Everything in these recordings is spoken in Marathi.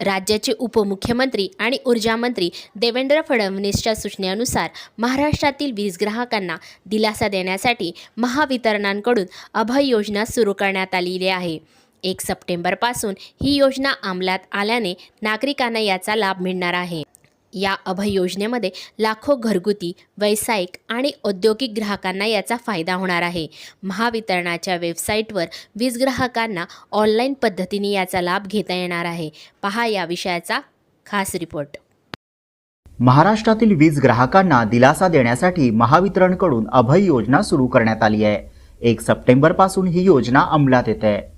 राज्याचे उपमुख्यमंत्री आणि ऊर्जा मंत्री देवेंद्र फडणवीसच्या सूचनेनुसार महाराष्ट्रातील वीज ग्राहकांना दिलासा देण्यासाठी महावितरणांकडून अभय योजना सुरू करण्यात आलेली आहे. एक सप्टेंबरपासून ही योजना अंमलात आल्याने नागरिकांना याचा लाभ मिळणार आहे. या अभय योजनेमध्ये लाखो घरगुती व्यावसायिक आणि औद्योगिक ग्राहकांना याचा फायदा होणार आहे. महावितरणाच्या वेबसाईटवर वीज ग्राहकांना ऑनलाईन पद्धतीने याचा लाभ घेता येणार आहे. पहा या विषयाचा खास रिपोर्ट. महाराष्ट्रातील वीज ग्राहकांना दिलासा देण्यासाठी महावितरणकडून अभय योजना सुरू करण्यात आली आहे. एक सप्टेंबरपासून ही योजना अंमलात येते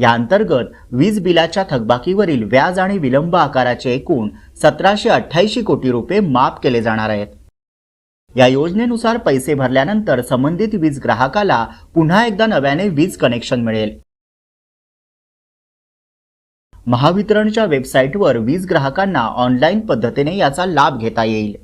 या अंतर्गत वीज बिलाच्या थकबाकीवरील व्याज आणि विलंब आकाराचे एकूण सतराशे अठ्ठ्याऐंशी कोटी रुपये माफ केले जाणार आहेत. या योजनेनुसार पैसे भरल्यानंतर संबंधित वीज ग्राहकाला पुन्हा एकदा नव्याने वीज कनेक्शन मिळेल. महावितरणच्या वेबसाईटवर वीज ग्राहकांना ऑनलाईन पद्धतीने याचा लाभ घेता येईल.